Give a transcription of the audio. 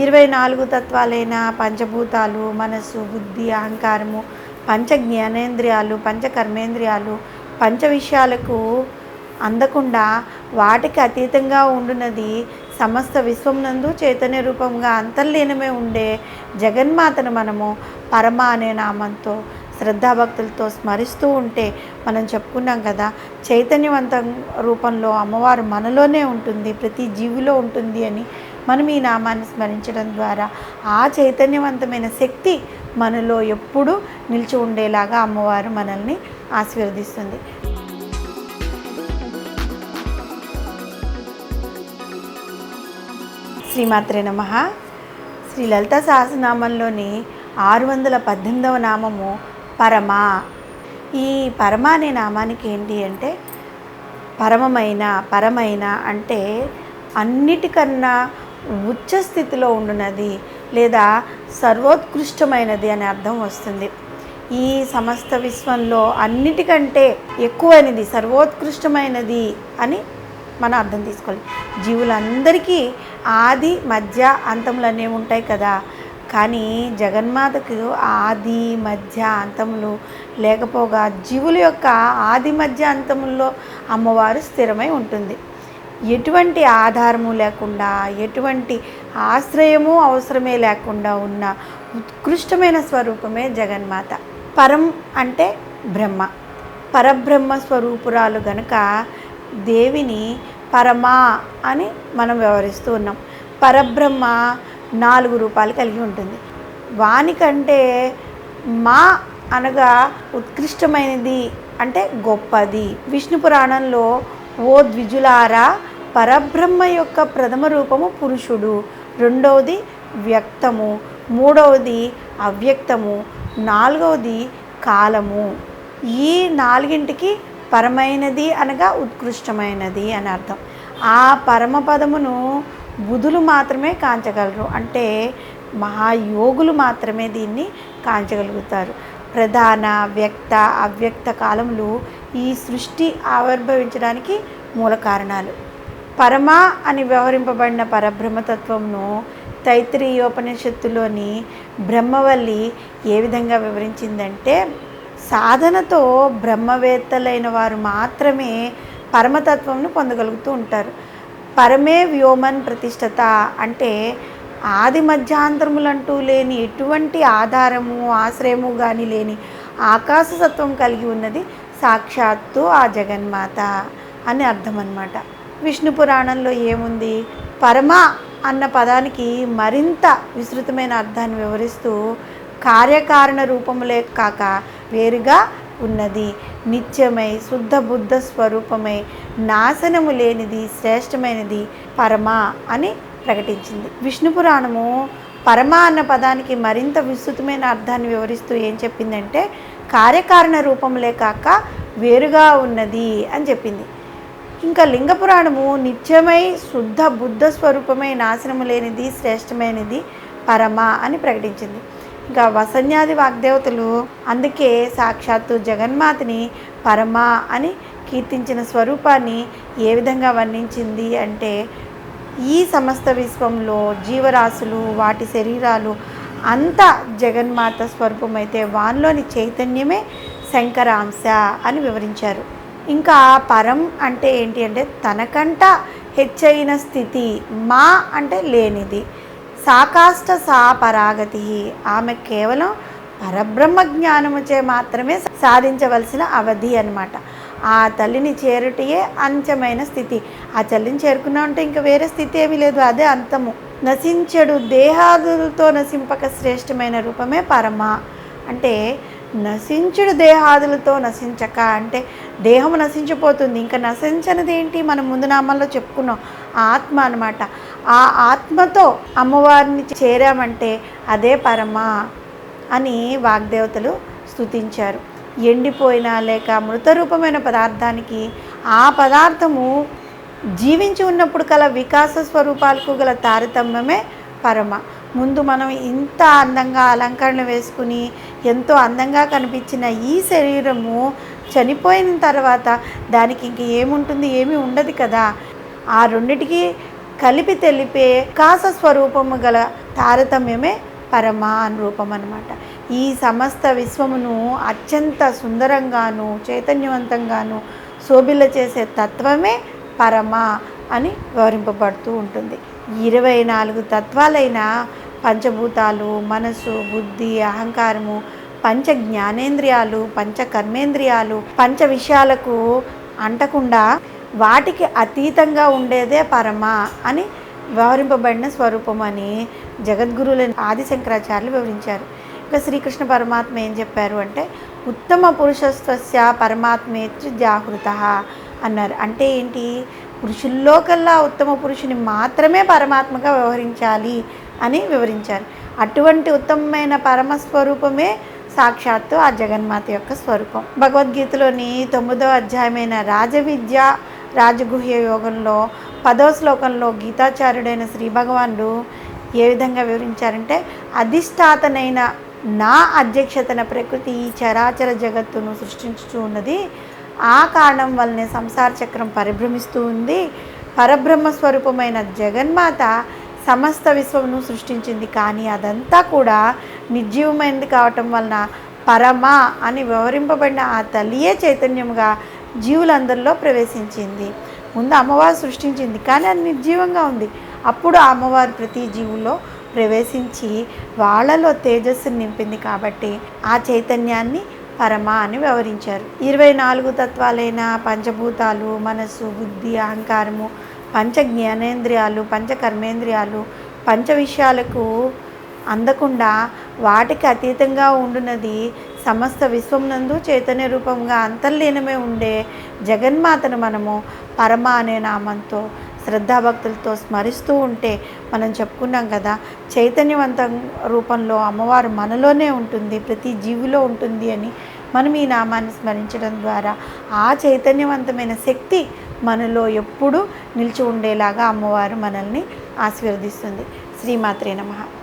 ఇరవై నాలుగు తత్వాలైన పంచభూతాలు మనస్సు బుద్ధి అహంకారము పంచ జ్ఞానేంద్రియాలు పంచకర్మేంద్రియాలు పంచ విషయాలకు అందకుండా వాటికి అతీతంగా ఉండునది సమస్త విశ్వమునందు చైతన్య రూపంగా అంతర్లీనమే ఉండే జగన్మాతను మనము పరమ అనే నామంతో శ్రద్ధాభక్తులతో స్మరిస్తూ ఉంటే మనం చెప్పుకున్నాం కదా చైతన్యవంత రూపంలో అమ్మవారు మనలోనే ఉంటుంది ప్రతి జీవిలో ఉంటుంది అని. మనం ఈ నామాన్ని స్మరించడం ద్వారా ఆ చైతన్యవంతమైన శక్తి మనలో ఎప్పుడూ నిలిచి ఉండేలాగా అమ్మవారు మనల్ని ఆశీర్వదిస్తుంది. శ్రీమాత్రే నమ. శ్రీ లలిత సహస్రనామంలోని ఆరు వందల పద్దెనిమిదవ నామము పరమ. ఈ పరమ అనే నామానికి ఏంటి అంటే పరమమైన పరమైన అంటే అన్నిటికన్నా ఉచ్చ స్థితిలో ఉండునది లేదా సర్వోత్కృష్టమైనది అనే అర్థం వస్తుంది. ఈ సమస్త విశ్వంలో అన్నిటికంటే ఎక్కువైనది సర్వోత్కృష్టమైనది అని మనం అర్థం తీసుకోవాలి. జీవులందరికీ ఆది మధ్య అంతములు అనేవి ఉంటాయి కదా. కానీ జగన్మాతకు ఆది మధ్య అంతములు లేకపోగా జీవుల యొక్క ఆది మధ్య అంతముల్లో అమ్మవారు స్థిరమై ఉంటుంది. ఎటువంటి ఆధారము లేకుండా ఎటువంటి ఆశ్రయము అవసరమే లేకుండా ఉన్న ఉత్కృష్టమైన స్వరూపమే జగన్మాత. పరం అంటే బ్రహ్మ. పరబ్రహ్మ స్వరూపురాలు గనక దేవిని పరమా అని మనం వ్యవహరిస్తూ ఉన్నాం. పరబ్రహ్మ నాలుగు రూపాలు కలిగి ఉంటుంది. వానికంటే మా అనగా ఉత్కృష్టమైనది అంటే గొప్పది. విష్ణు పురాణంలో ఓ ద్విజులారా పరబ్రహ్మ యొక్క ప్రథమ రూపము పురుషుడు. రెండవది వ్యక్తము. మూడవది అవ్యక్తము. నాలుగవది కాలము. ఈ నాలుగింటికి పరమైనది అనగా ఉత్కృష్టమైనది అని అర్థం. ఆ పరమపదమును బుధులు మాత్రమే కాంచగలరు. అంటే మహాయోగులు మాత్రమే దీన్ని కాంచగలుగుతారు. ప్రధాన వ్యక్త అవ్యక్త కాలములు ఈ సృష్టి ఆవిర్భవించడానికి మూల కారణాలు. పరమ అని వ్యవహరింపబడిన పరబ్రహ్మతత్వంను తైత్రీయోపనిషత్తులోని బ్రహ్మవల్లి ఏ విధంగా వివరించిందంటే సాధనతో బ్రహ్మవేత్తలైన వారు మాత్రమే పరమతత్వంను పొందగలుగుతూ ఉంటారు. పరమే వ్యోమన్ ప్రతిష్టత అంటే ఆది మధ్యాంతరములంటూ లేని ఎటువంటి ఆధారము ఆశ్రయము కానీ లేని ఆకాశతత్వం కలిగి ఉన్నది సాక్షాత్తు ఆ జగన్మాత అని అర్థం అన్నమాట విష్ణు పురాణంలో ఏముంది? పరమ అన్న పదానికి మరింత విస్తృతమైన అర్థాన్ని వివరిస్తూ కార్యకారణ రూపములే కాక వేరుగా ఉన్నది. నిత్యమై శుద్ధ బుద్ధ స్వరూపమై నాశనము లేనిది శ్రేష్టమైనది పరమ అని ప్రకటించింది. విష్ణు పురాణము పరమ అన్న పదానికి మరింత విస్తృతమైన అర్థాన్ని వివరిస్తూ ఏం చెప్పిందంటే కార్యకారణ రూపములే కాక వేరుగా ఉన్నది అని చెప్పింది. ఇంకా లింగ పురాణము నిత్యమై శుద్ధ బుద్ధ స్వరూపమై నాశనము లేనిది శ్రేష్టమైనది పరమ అని ప్రకటించింది. ఇంకా వసన్యాది వాగ్దేవతలు అందుకే సాక్షాత్తు జగన్మాతని పరమ అని కీర్తించిన స్వరూపాన్ని ఏ విధంగా వర్ణించింది అంటే ఈ సమస్త విశ్వంలో జీవరాశులు వాటి శరీరాలు అంతా జగన్మాత స్వరూపమైతే వానిలోని చైతన్యమే శంకరాంశ అని వివరించారు. ఇంకా పరం అంటే ఏంటి అంటే తనకంట హెచ్చైన స్థితి మా అంటే లేనిది. సాకాష్ట సా పరాగతి ఆమె కేవలం పరబ్రహ్మ జ్ఞానముచే మాత్రమే సాధించవలసిన అవధి అన్నమాట. ఆ తల్లిని చేరుటయే అంత్యమైన స్థితి. ఆ తల్లిని చేరుకున్నామంటే ఇంకా వేరే స్థితి ఏమీ లేదు అదే అంతము. నశించడు దేహాదులతో నశింపక శ్రేష్టమైన రూపమే పరమ. అంటే నశించుడు దేహాదులతో నశించక అంటే దేహం నశించిపోతుంది. ఇంకా నశించనిది ఏంటి? మనం ముందు నామాల్లో చెప్పుకున్నాం ఆత్మ అనమాట ఆ ఆత్మతో అమ్మవారిని చేరామంటే అదే పరమ అని వాగ్దేవతలు స్తుతించారు. ఎండిపోయిన లేక మృతరూపమైన పదార్థానికి ఆ పదార్థము జీవించి ఉన్నప్పుడు కల వికాస స్వరూపాలకు గల తారతమ్యమే పరమ. ముందు మనం ఇంత అందంగా అలంకరణ వేసుకుని ఎంతో అందంగా కనిపించిన ఈ శరీరము చనిపోయిన తర్వాత దానికి ఇంక ఏముంటుంది ఏమీ ఉండదు కదా. ఆ రెండిటికి కలిపి తెలిపే కాస స్వరూపము గల తారతమ్యమే పరమ అని రూపం అనమాట ఈ సమస్త విశ్వమును అత్యంత సుందరంగాను చైతన్యవంతంగాను శోభిల చేసే తత్వమే పరమ అని వివరింపబడుతూ ఉంటుంది. ఇరవై నాలుగు తత్వాలైన పంచభూతాలు మనసు బుద్ధి అహంకారము పంచ జ్ఞానేంద్రియాలు పంచ కర్మేంద్రియాలు పంచ విషయాలకు అంటకుండా వాటికి అతీతంగా ఉండేదే పరమ అని వ్యవహరింపబడిన స్వరూపం అని జగద్గురువుల ఆది శంకరాచార్యులు వివరించారు. ఇక శ్రీకృష్ణ పరమాత్మ ఏం చెప్పారు అంటే ఉత్తమ పురుషస్వస్య పరమాత్మేత్రి జాగృత అన్నారు. అంటే ఏంటి? పురుషుల్లో కల్లా ఉత్తమ పురుషుని మాత్రమే పరమాత్మగా వ్యవహరించాలి అని వివరించారు. అటువంటి ఉత్తమమైన పరమస్వరూపమే సాక్షాత్తు ఆ జగన్మాత యొక్క స్వరూపం. భగవద్గీతలోని తొమ్మిదో అధ్యాయమైన రాజవిద్య రాజగుహ్య యోగంలో పదో శ్లోకంలో గీతాచార్యుడైన శ్రీ భగవానుడు ఏ విధంగా వివరించారంటే అధిష్టాతనైన నా అధ్యక్షతన ప్రకృతి ఈ చరాచర జగత్తును సృష్టించుతూ ఉన్నది. ఆ కారణం వల్లనే సంసార చక్రం పరిభ్రమిస్తూ ఉంది. పరబ్రహ్మ స్వరూపమైన జగన్మాత సమస్త విశ్వమును సృష్టించింది కానీ అదంతా కూడా నిర్జీవమైనది కావటం వలన పరమ అని వివరింపబడిన ఆ తల్లియే చైతన్యముగా జీవులందరిలో ప్రవేశించింది. ముందు అమ్మవారు సృష్టించింది కానీ అది నిర్జీవంగా ఉంది. అప్పుడు ఆ అమ్మవారు ప్రతి జీవులో ప్రవేశించి వాళ్ళలో తేజస్సుని నింపింది కాబట్టి ఆ చైతన్యాన్ని పరమ అని వివరించారు. ఇరవై నాలుగు తత్వాలైన పంచభూతాలు మనస్సు బుద్ధి అహంకారము పంచ జ్ఞానేంద్రియాలు పంచ కర్మేంద్రియాలు పంచ విషయాలకు అందకుండా వాటికి అతీతంగా ఉండునది సమస్త విశ్వమునందు చైతన్య రూపంగా అంతర్లీనమే ఉండే జగన్మాతను మనము పరమ అనే నామంతో శ్రద్ధాభక్తులతో స్మరిస్తూ ఉంటే మనం చెప్పుకున్నాం కదా చైతన్యవంత రూపంలో అమ్మవారు మనలోనే ఉంటుంది ప్రతి జీవిలో ఉంటుంది అని మనం ఈ నామాన్ని స్మరించడం ద్వారా ఆ చైతన్యవంతమైన శక్తి మనలో ఎప్పుడూ నిలిచి ఉండేలాగా అమ్మవారు మనల్ని ఆశీర్వదిస్తుంది. శ్రీమాత్రే నమః.